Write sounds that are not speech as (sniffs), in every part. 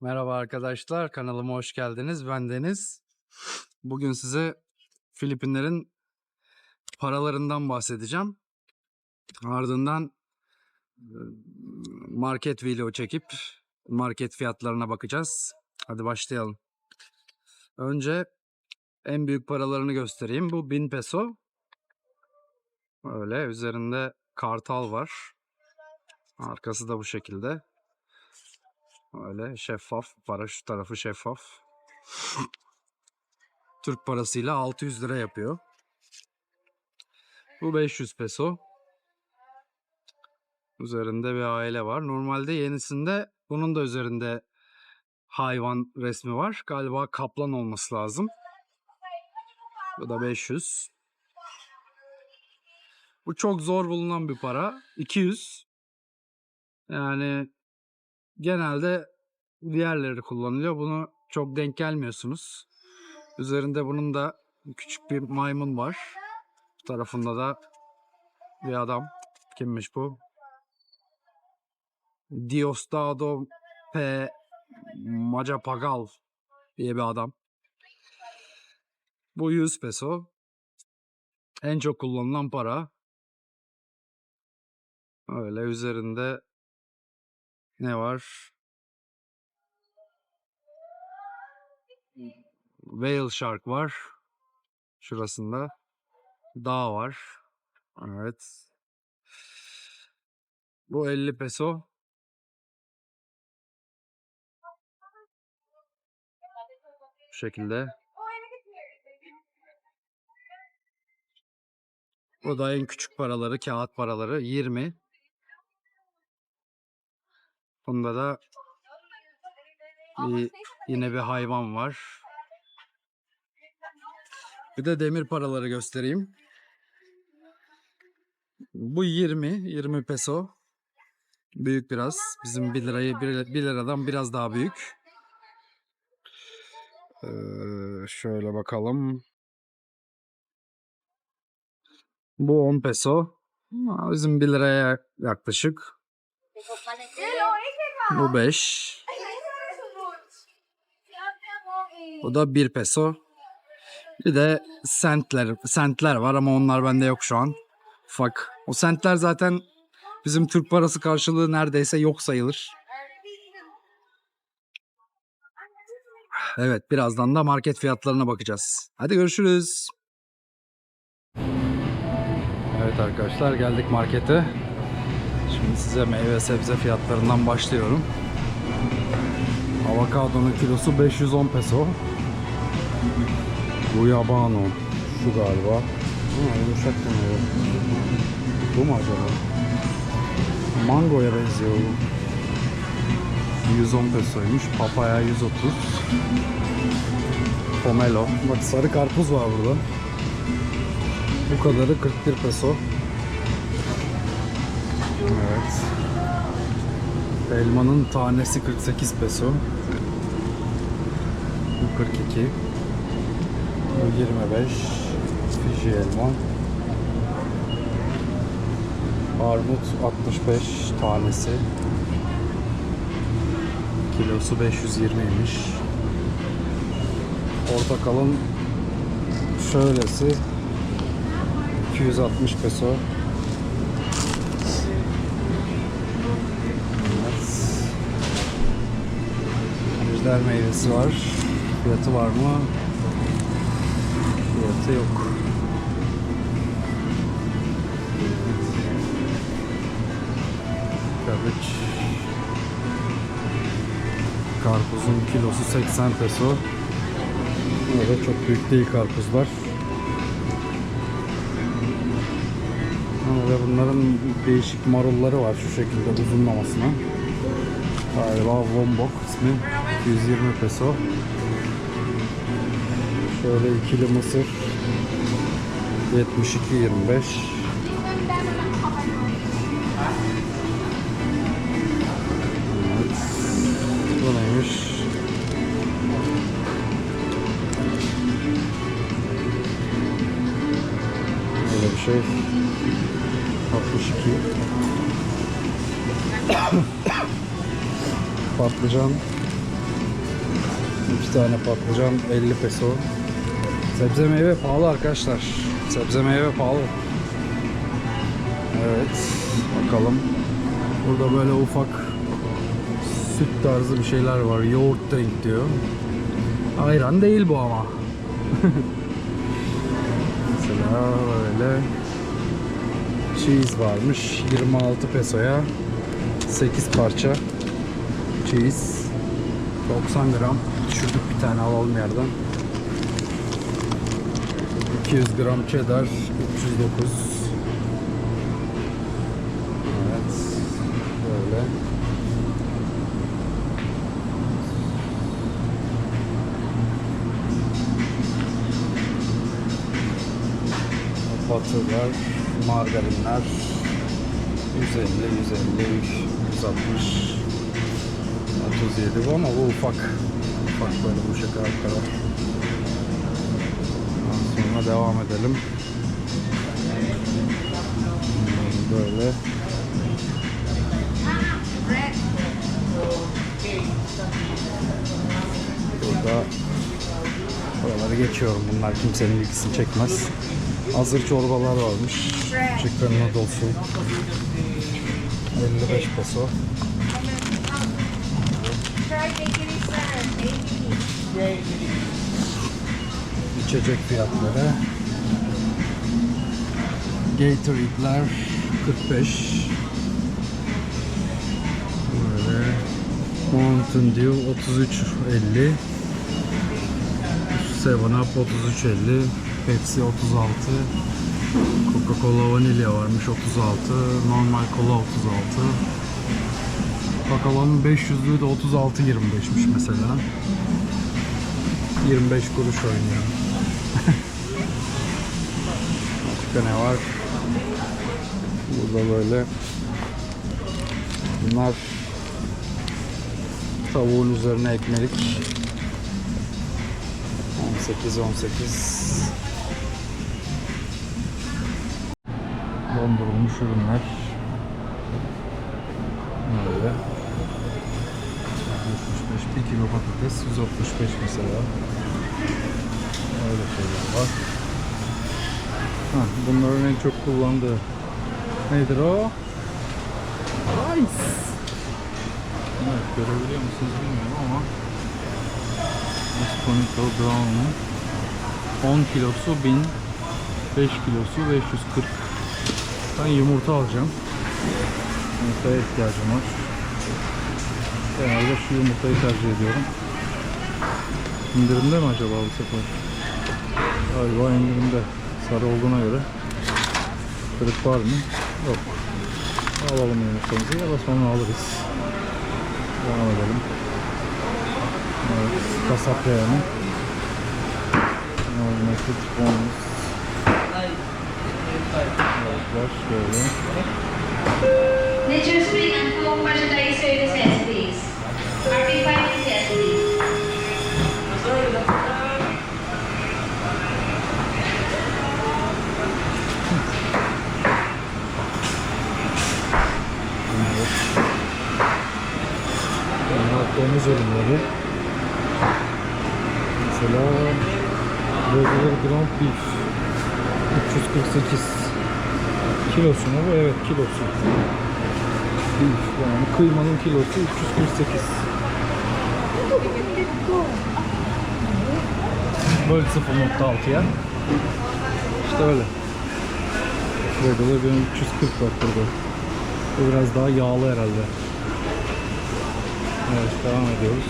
Merhaba arkadaşlar, kanalıma hoş geldiniz. Ben Deniz. Bugün size Filipinlerin paralarından bahsedeceğim. Ardından market video çekip market fiyatlarına bakacağız. Hadi başlayalım. Önce en büyük paralarını göstereyim. Bu 1000 peso. Öyle üzerinde kartal var. Arkası da bu şekilde. Öyle şeffaf. Para şu tarafı şeffaf. (sniffs) Türk parasıyla 600 lira yapıyor. Bu 500 peso. Üzerinde bir aile var. Normalde yenisinde bunun da üzerinde hayvan resmi var. Galiba kaplan olması lazım. Bu da 500. Bu çok zor bulunan bir para. 200. Yani genelde diğerleri kullanılıyor. Bunu çok denk gelmiyorsunuz. Üzerinde bunun da küçük bir maymun var. Bu tarafında da bir adam. Kimmiş bu? Diosdado P. Macapagal diye bir adam. Bu 100 peso. En çok kullanılan para. Öyle üzerinde ne var? Whale Shark var. Şurasında. Dağ var. Evet. Bu 50 peso. Bu şekilde. Bu da en küçük paraları, kağıt paraları 20. Bunda da bir, yine bir hayvan var. Bir de demir paraları göstereyim. Bu 20, 20 peso. Büyük biraz. Bizim 1 lirayı 1 liradan biraz daha büyük. Ee, şöyle bakalım. Bu 10 peso. Bizim 1 liraya yaklaşık. Bu 5. Bu da 1 peso. Bir de sentler, sentler var ama onlar bende yok şu an. Ufak. O sentler zaten bizim Türk parası karşılığı neredeyse yok sayılır. Evet, birazdan da market fiyatlarına bakacağız. Hadi görüşürüz. Evet arkadaşlar geldik markete. Şimdi size meyve sebze fiyatlarından başlıyorum. Avokadonun kilosu 510 peso. Bu yabano. Şu galiba. Ha, yumuşak meyve. Bu mu acaba? Mangoya benziyor bu. 110 pesoymuş. Papaya 130. Pomelo. Bak sarı karpuz var burada. Bu kadarı 41 peso. Evet. Elmanın tanesi 48 peso. Bu 42. Bu 25. Fiji elma. Armut 65 tanesi. Kilosu 520'ymiş. Portakalın şöylesi 260 peso. Ejder meyvesi var. Fiyatı var mı? Fiyatı yok. Kabeç. Karpuzun kilosu 80 peso. Burada çok büyük değil karpuzlar. Ve bunların değişik marulları var şu şekilde uzunlamasına. Galiba Wombok ismi. 220 peso. Şöyle ikili mısır 72.25 Evet. Bu neymiş? Böyle bir şey. 62. (coughs) Patlıcan İki tane patlıcan 50 peso. Sebze meyve pahalı arkadaşlar. Sebze meyve pahalı. Evet. Bakalım. Burada böyle ufak süt tarzı bir şeyler var. Yoğurt drink diyor. Ayran değil bu ama. (laughs) Mesela böyle cheese varmış. 26 pesoya 8 parça cheese. 90 gram. Düşürdük bir tane alalım yerden. 200 gram cheddar 309. Evet. Böyle. Batırlar, margarinler 150, 150, 160 37 bu ama bu ufak. Böyle bu kadar. Ondan sonra devam edelim. Böyle. Burada buraları geçiyorum. Bunlar kimsenin ilgisini çekmez. Hazır çorbalar varmış. Chicken noodles'u. 55 peso. Try taking. İçecek fiyatları. Gatorade'ler 45. Böyle Mountain Dew 33.50. 7 Up 33.50. Pepsi 36. Coca-Cola vanilya varmış 36. Normal kola 36. Coca-Cola'nın 500'lüğü de 36.25'miş mesela. 25 kuruş oynuyor. (laughs) Başka ne var? Burada böyle bunlar tavuğun üzerine ekmelik 18 18 dondurulmuş ürünler böyle 165 bir kilo patates 165 mesela. Öyle şeyler var. Ha, bunların en çok kullandığı nedir o? Rice. Evet görebiliyor musunuz bilmiyorum ama Esponito Brown'un 10 kilosu 1000 5 kilosu 540 ben yumurta alacağım. Yumurtaya ihtiyacım var Genelde şu yumurtayı tercih ediyorum. İndirimde mi acaba bu sefer? Galiba indirimde. Sarı olduğuna göre. Kırık var mı? Yok. Alalım yumurtamızı ya da sonra alırız. Devam edelim. Evet, kasap yani. Normatif bonus. Evet, şöyle. Nature Spring and Coke merchandise service, yes, please. RP finance, yes, please. Domuz ürünleri. Mesela Regular Ground Beef 348 Kilosu mu bu? Evet kilosu. Beef yani kıymanın kilosu 348 Böyle 0.6'ya İşte öyle Regular benim 340 bak burada Bu biraz daha yağlı herhalde Evet devam ediyoruz.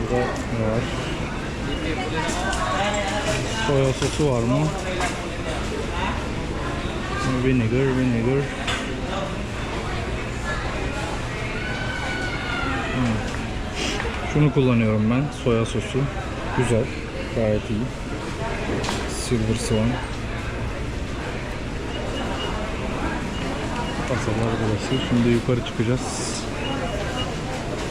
Burada ne var? Soya sosu var mı? Vinegar, vinegar. Hmm. Şunu kullanıyorum ben. Soya sosu. Güzel. Gayet iyi. Silver Swan. Kasalar burası. Şimdi yukarı çıkacağız.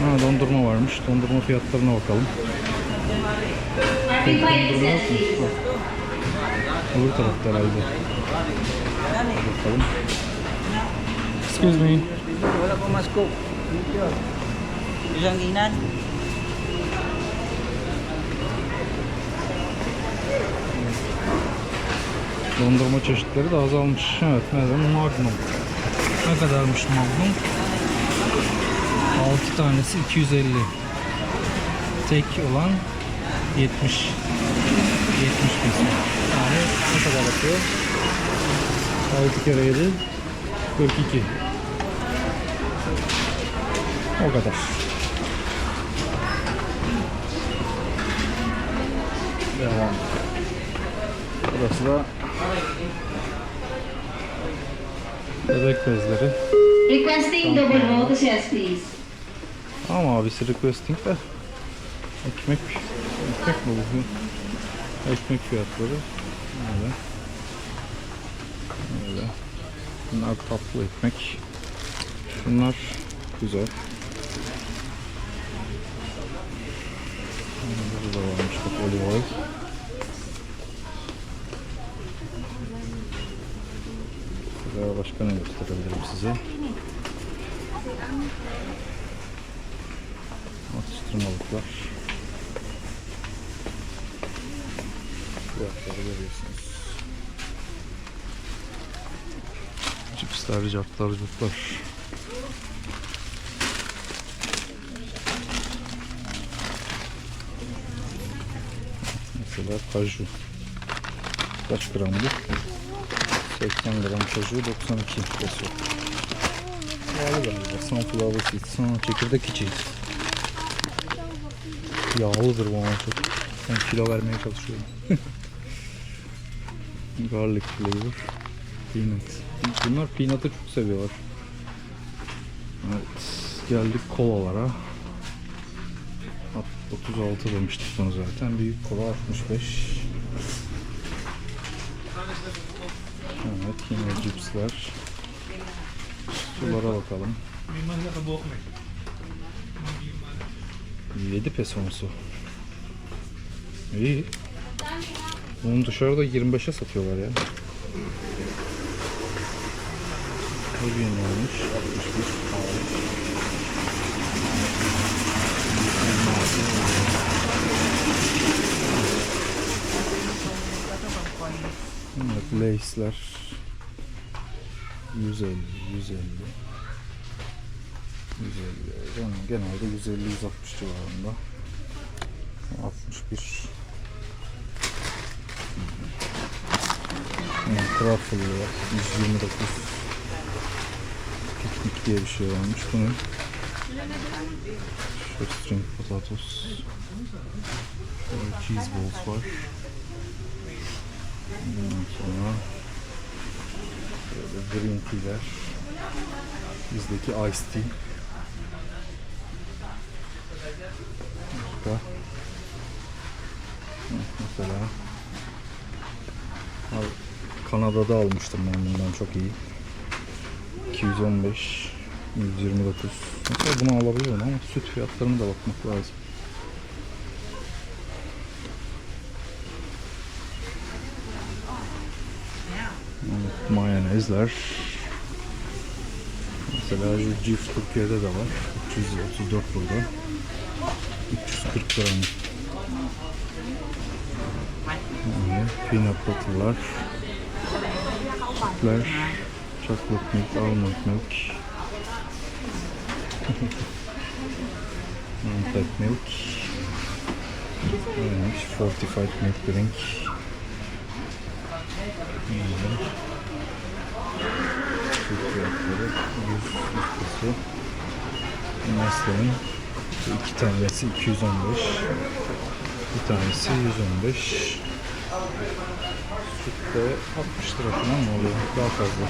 Ha, dondurma varmış. Dondurma fiyatlarına bakalım. Please. Öbür tarafta herhalde. Bakalım. Excuse me. Ranginan. Dondurma çeşitleri de azalmış. Evet mesela Magnum. Ne kadarmış Magnum? 6 tanesi 250. Tek olan 70. 70 peso. Yani ne kadar yapıyor? 6 kere 7 42. O kadar. Devam. Burası da bebek bezleri. Requesting double roll sales, please. Ama abisi requesting de ekmek ekmek mi bu? Ekmek fiyatları öyle. Öyle. Bunlar tatlı ekmek. Şunlar güzel. Burada da varmış bak olive oil. Burada başka ne gösterebilirim size? Atıştırmalıklar. Fiyatları görüyorsunuz. Cipsler, cartlar, curtlar. Mesela kaju. Kaç gram bu? 80 gram kaju 92 peso. Pahalı galiba. Sunflower seeds. Ha, çekirdek içeceğiz. Yağlıdır bu ama çok. Ben kilo vermeye çalışıyorum. (laughs) Garlic flavor. Peanut. Bunlar peanut'ı çok seviyorlar. Evet. Geldik kolalara. Alt- 36 demiştik bunu zaten. Büyük kola 65. Evet yine cipsler. Sulara bakalım. 7 peso mu su? İyi. Bunu dışarıda 25'e satıyorlar ya. Bu yeni olmuş. 61. Evet, Lace'ler 150, 150. 150. Yani genelde 150 160 civarında. 61. Yani truffle var. 129. Piknik diye bir şey varmış bunun. Şöyle string potatoes. Şöyle cheese balls var. Ondan sonra böyle green tea'ler. Bizdeki iced tea. Başka. Mesela Kanada'da almıştım ben bundan çok iyi. 215 129 Mesela bunu alabiliyorum ama süt fiyatlarına da bakmak lazım. Evet, mayonezler. Mesela Cif Türkiye'de de var. 334 burada. 340 gram. Yani peanut butter'lar. Sütler. Chocolate milk, almond milk. (laughs) Almond milk. Neymiş? Fortified milk drink. Hmm. Süt fiyatları 100 peso. Nestle'nin bu iki tanesi 215. Bir tanesi 115. Süt de 60 lira falan mı oluyor? Daha fazla.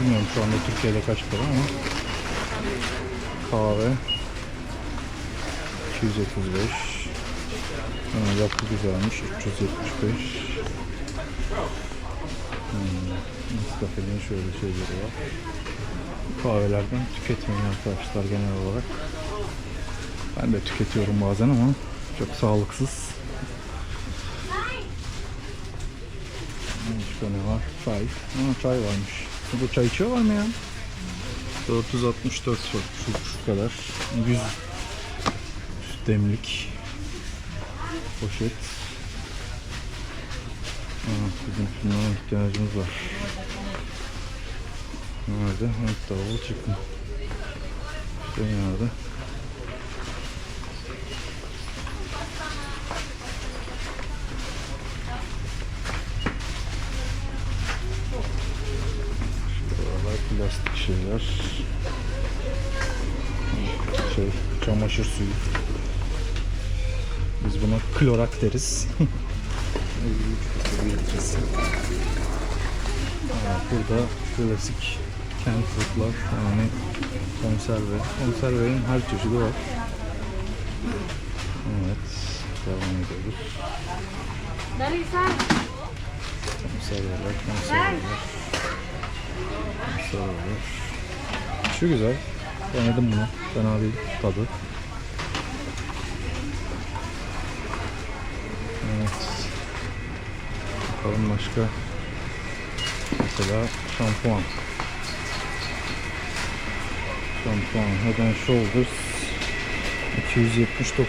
Bilmiyorum şu anda Türkiye'de kaç para ama. Kahve 235. Ha, yapı güzelmiş 375. Hmm. Nescafe'nin şöyle şeyleri var. Kahvelerden tüketmeyin arkadaşlar genel olarak. Ben de tüketiyorum bazen ama çok sağlıksız. Başka ne var? Çay. Aa, çay varmış. Bu çay içiyorlar mı ya? 464 şu, şu, şu kadar. 100 demlik poşet. Aa, bizim şunlara ihtiyacımız var. Nerede? Evet, davul çıkın. İşte nerede? Şeyler. Şey, çamaşır suyu. Biz buna klorak deriz. 53 litresi. Ha, burada klasik canned foodlar yani konserve. Konservenin her çeşidi var. Evet. Devam ediyoruz. Konserveler, konserveler. Konserveler. Şu güzel. Denedim bunu. Fena değil tadı. Evet. Bakalım başka. Mesela şampuan. Şampuan Head and Shoulders 279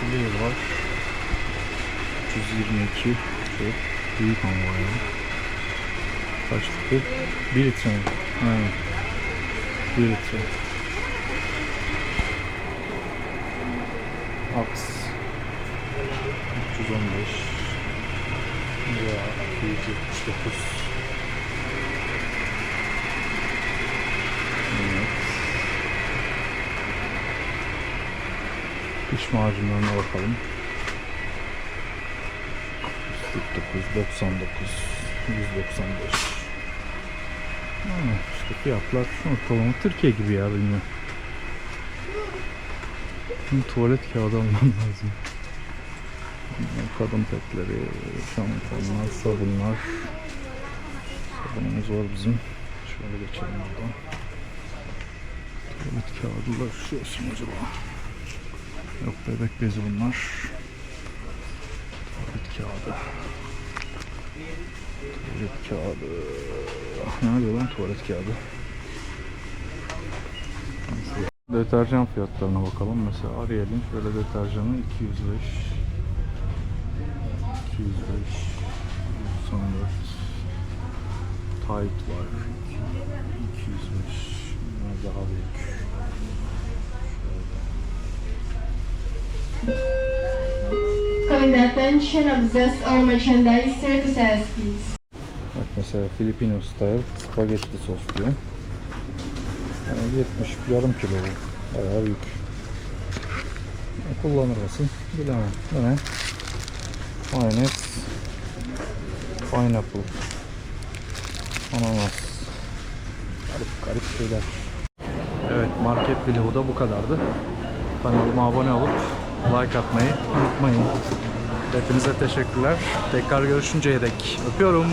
Clear var 322 Çok büyük ama bayağı Kaç litre? 1 litre mi? Aynen 1 litre Aks 315 veya 279 Evet. Diş macunlarına bakalım. 149, 99, 195. Ha, işte fiyatlar ortalama Türkiye gibi ya bilmiyorum. Şimdi tuvalet kağıdı almam lazım. Kadın petleri, şampuanlar, sabunlar. Sabunumuz var bizim. Şöyle geçelim buradan. Tuvalet kağıdılar şurası acaba? Yok bebek bezi bunlar. Kağıdı. Tuvalet kağıdı. Nerede lan tuvalet kağıdı? Deterjan fiyatlarına bakalım. Mesela Ariel'in şöyle deterjanı 205 205 194 Tide var 205 Bunlar daha büyük Calling attention of this all merchandise services, please. Bak mesela Filipino style spagetti sos diyor. Yani 70 yarım kilo bu. Bayağı büyük. Kullanır mısın? Bilemem. Bu ne? Mayonez. Pineapple. Ananas. Garip garip şeyler. Evet market vlogu da bu kadardı. Kanalıma abone olup like atmayı unutmayın. Hepinize teşekkürler. Tekrar görüşünceye dek öpüyorum.